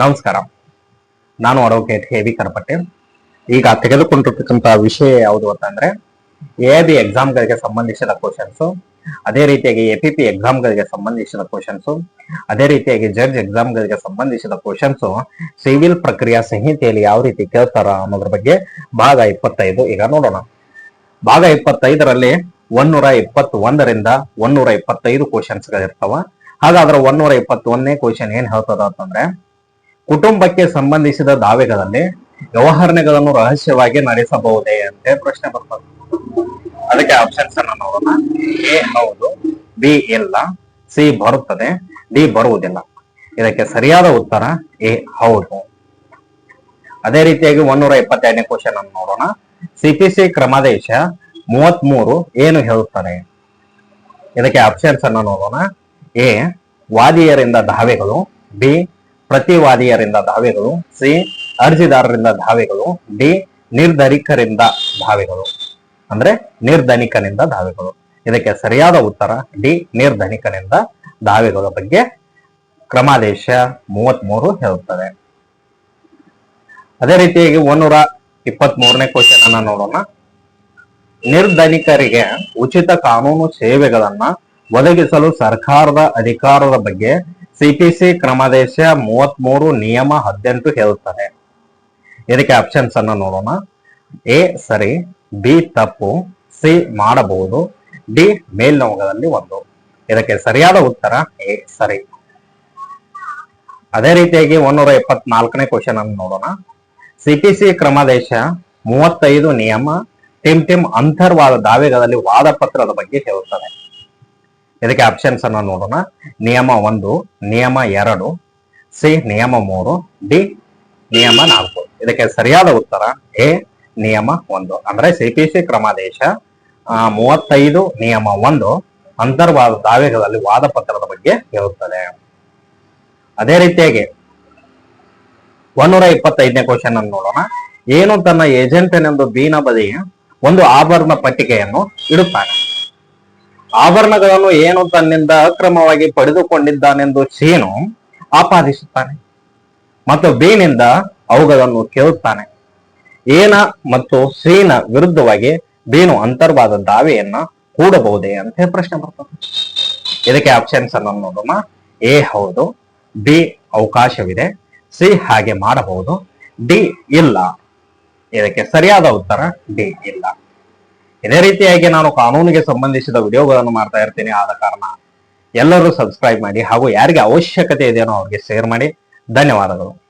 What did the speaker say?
ನಮಸ್ಕಾರ. ನಾನು advocate heavy ಕರಪಟ್ಟೆ ಈಗ ತೆಗೆದುಕೊಂಡಿರ್ತಕ್ಕಂಥ ವಿಷಯ ಯಾವುದು ಅಂತಂದ್ರೆ ಎ ಬಿ ಎಕ್ಸಾಮ್ಗಳಿಗೆ ಸಂಬಂಧಿಸಿದ ಕ್ವಶನ್ಸ್ ಅದೇ ರೀತಿಯಾಗಿ ಎ ಪಿ ಪಿ ಎಕ್ಸಾಮ್ಗಳಿಗೆ ಸಂಬಂಧಿಸಿದ ಕ್ವಶನ್ಸ್ ಅದೇ ರೀತಿಯಾಗಿ ಜಡ್ಜ್ ಎಕ್ಸಾಮ್ಗಳಿಗೆ ಸಂಬಂಧಿಸಿದ ಕ್ವಶನ್ಸ್ ಸಿವಿಲ್ ಪ್ರಕ್ರಿಯಾ ಸಂಹಿತೆಯಲ್ಲಿ ಯಾವ ರೀತಿ ಕೇಳ್ತಾರ ಅನ್ನೋದ್ರ ಬಗ್ಗೆ ಭಾಗ ಇಪ್ಪತ್ತೈದು ಈಗ ನೋಡೋಣ. ಭಾಗ ಇಪ್ಪತ್ತೈದರಲ್ಲಿ ಒನ್ನೂರ ಇಪ್ಪತ್ತೊಂದರಿಂದ ಒನ್ನೂರ ಇಪ್ಪತ್ತೈದು ಕ್ವಶನ್ಸ್ ಗಳಿರ್ತಾವ. ಹಾಗಾದ್ರೆ ಒನ್ನೂರ ಇಪ್ಪತ್ತೊಂದನೇ ಕ್ವಶನ್ ಏನ್ ಹೇಳ್ತದ ಅಂತಂದ್ರೆ ಕುಟುಂಬಕ್ಕೆ ಸಂಬಂಧಿಸಿದ ದಾವೆಗಳಲ್ಲಿ ವ್ಯವಹಾರಗಳನ್ನು ರಹಸ್ಯವಾಗಿ ನಡೆಸಬಹುದೇ ಅಂತ ಪ್ರಶ್ನೆ ಬರ್ತದೆ. ಅದಕ್ಕೆ ಆಪ್ಷನ್ಸ್ ಅನ್ನ ನೋಡೋಣ. ಎ ಹೌದು ಬಿ ಇಲ್ಲ ಸಿ ಬರುತ್ತದೆ ಡಿ ಬರುವುದಿಲ್ಲ. ಇದಕ್ಕೆ ಸರಿಯಾದ ಉತ್ತರ ಎ ಹೌದು. ಅದೇ ರೀತಿಯಾಗಿ ಒನ್ನೂರ ಇಪ್ಪತ್ತೆರಡನೇ ಕ್ವಶನ್ ಅನ್ನು ನೋಡೋಣ. ಸಿಪಿಸಿ ಕ್ರಮಾದೇಶ ಮೂವತ್ ಮೂರು ಏನು ಹೇಳುತ್ತದೆ? ಇದಕ್ಕೆ ಆಪ್ಷನ್ಸ್ ಅನ್ನು ನೋಡೋಣ. ಎ ವಾದಿಯರಿಂದ ದಾವೆಗಳು. ಬಿ ಪ್ರತಿವಾದಿಯರಿಂದ ದಾವೆಗಳು, ಸಿ. ಅರ್ಜಿದಾರರಿಂದ ದಾವೆಗಳು, ಡಿ. ನಿರ್ಧರಿಕರಿಂದ ದಾವೆಗಳು. ಅಂದ್ರೆ ನಿರ್ಧನಿಕನಿಂದ ದಾವೆಗಳು. ಇದಕ್ಕೆ ಸರಿಯಾದ ಉತ್ತರ, ಡಿ. ನಿರ್ಧನಿಕನಿಂದ ದಾವೆಗಳ ಬಗ್ಗೆ ಕ್ರಮಾದೇಶ ಮೂವತ್ತ್ ಮೂರು ಹೇಳುತ್ತದೆ. ಅದೇ ರೀತಿಯಾಗಿ ಒಂದೂರ ಇಪ್ಪತ್ತ್ ಮೂರನೇ ಕ್ವಶನ್ ಅನ್ನ ನೋಡೋಣ. ನಿರ್ಧನಿಕರಿಗೆ ಉಚಿತ ಕಾನೂನು ಸೇವೆಗಳನ್ನ ಒದಗಿಸಲು ಸರ್ಕಾರದ ಅಧಿಕಾರದ ಬಗ್ಗೆ ಸಿಪಿಸಿ ಕ್ರಮಾದೇಶ ಮೂವತ್ತ್ ಮೂರು ನಿಯಮ ಹದಿನೆಂಟು ಹೇಳುತ್ತಾರೆ ಇದಕ್ಕೆ ಆಪ್ಷನ್ಸ್ ಅನ್ನ ನೋಡೋಣ. ಎ ಸರಿ, ಬಿ ತಪ್ಪು, ಸಿ ಮಾಡಬಹುದು, ಡಿ ಮೇಲ್ನೋಗದಲ್ಲಿ ಒಂದು. ಇದಕ್ಕೆ ಸರಿಯಾದ ಉತ್ತರ ಎ ಸರಿ. ಅದೇ ರೀತಿಯಾಗಿ ಒಂದೂರ ಎಪ್ಪತ್ನಾಲ್ಕನೇ ಕ್ವಶನ್ ಅನ್ನು ನೋಡೋಣ. ಸಿಪಿಸಿ ಕ್ರಮಾದೇಶ ಮೂವತ್ತೈದು ನಿಯಮ, ಟಿಮ್ ಟಿಮ್ ಅಂತರ್ವಾದ ದಾವೆಗಳಲ್ಲಿ ವಾದ ಪತ್ರದ ಬಗ್ಗೆ ಹೇಳುತ್ತದೆ. ಇದಕ್ಕೆ ಆಪ್ಷನ್ಸ್ ಅನ್ನ ನೋಡೋಣ. ನಿಯಮ ಒಂದು, ನಿಯಮ ಎರಡು, ಸಿ ನಿಯಮ ಮೂರು, ಡಿ ನಿಯಮ ನಾಲ್ಕು. ಇದಕ್ಕೆ ಸರಿಯಾದ ಉತ್ತರ, ಎ ನಿಯಮ ಒಂದು. ಅಂದ್ರೆ ಸಿಪಿಸಿ ಕ್ರಮಾದೇಶ ಮೂವತ್ತೈದು ನಿಯಮ ಒಂದು ಅಂತರ್ವಾದ ದಾವೆಗಳಲ್ಲಿ ವಾದ ಪತ್ರದ ಬಗ್ಗೆ ಹೇಳುತ್ತದೆ. ಅದೇ ರೀತಿಯಾಗಿ ಒಂದೂರ ಇಪ್ಪತ್ತೈದನೇ ಕ್ವಶನ್ ಅನ್ನು ನೋಡೋಣ. ಏನು ತನ್ನ ಏಜೆಂಟನೆಂದು ಬೀನ ಬದಿ ಒಂದು ಆಭರಣ ಪಟ್ಟಿಗೆಯನ್ನು ಇಡುತ್ತಾನೆ? ಆಭರಣಗಳನ್ನು ಏನು ತನ್ನಿಂದ ಅಕ್ರಮವಾಗಿ ಪಡೆದುಕೊಂಡಿದ್ದಾನೆಂದು ಸೀನು ಆಪಾದಿಸುತ್ತಾನೆ ಮತ್ತು ಬೀನಿಂದ ಅವುಗಳನ್ನು ಕೇಳುತ್ತಾನೆ. ಏನ ಮತ್ತು ಶ್ರೀನ ವಿರುದ್ಧವಾಗಿ ಬೀನು ಅಂತರ್ವಾದ ದಾವೆಯನ್ನ ಕೂಡಬಹುದೇ ಅಂತ ಪ್ರಶ್ನೆ ಬರ್ತದೆ. ಇದಕ್ಕೆ ಆಪ್ಷನ್ಸ್ ಅನ್ನು ನೋಡೋಣ. ಎ ಹೌದು, ಬಿ ಅವಕಾಶವಿದೆ, ಸಿ ಹಾಗೆ ಮಾಡಬಹುದು, ಡಿ ಇಲ್ಲ. ಇದಕ್ಕೆ ಸರಿಯಾದ ಉತ್ತರ, ಡಿ ಇಲ್ಲ. ಇದೇ ರೀತಿಯಾಗಿ ನಾನು ಕಾನೂನಿಗೆ ಸಂಬಂಧಿಸಿದ ವಿಡಿಯೋಗಳನ್ನು ಮಾಡ್ತಾ ಇರ್ತೀನಿ ಆದ ಕಾರಣ ಎಲ್ಲರೂ ಸಬ್ಸ್ಕ್ರೈಬ್ ಮಾಡಿ ಹಾಗೂ ಯಾರಿಗೆ ಅವಶ್ಯಕತೆ ಇದೆಯೋ ಅವ್ರಿಗೆ ಶೇರ್ ಮಾಡಿ. ಧನ್ಯವಾದಗಳು.